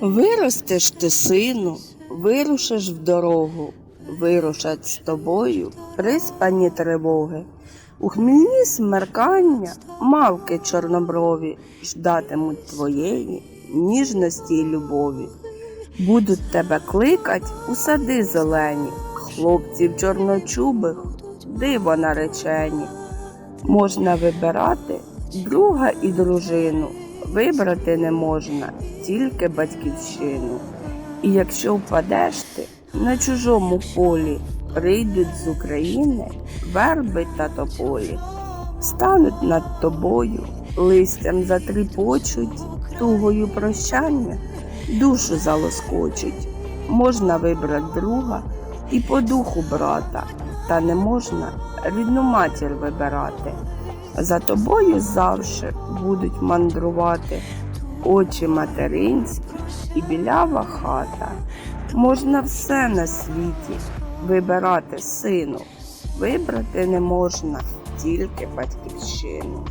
Виростеш ти, сину, вирушиш в дорогу, вирушать з тобою приспані тривоги. У хмільні смеркання мавки чорноброві ждатимуть твоєї ніжності й любові. Будуть тебе кликать у сади зелені, хлопців чорночубих, диво наречені. Можна вибирати друга і дружину, вибрати не можна тільки батьківщину. І якщо впадеш ти на чужому полі, прийдуть з України верби та тополі, стануть над тобою, листям затріпочуть, тугою прощання, душу залоскочуть. Можна вибрати друга і по духу брата, та не можна рідну матір вибирати. За тобою завше будуть мандрувати очі материнські і білява хата. Можна все на світі вибирати сину, вибрати не можна тільки батьківщину.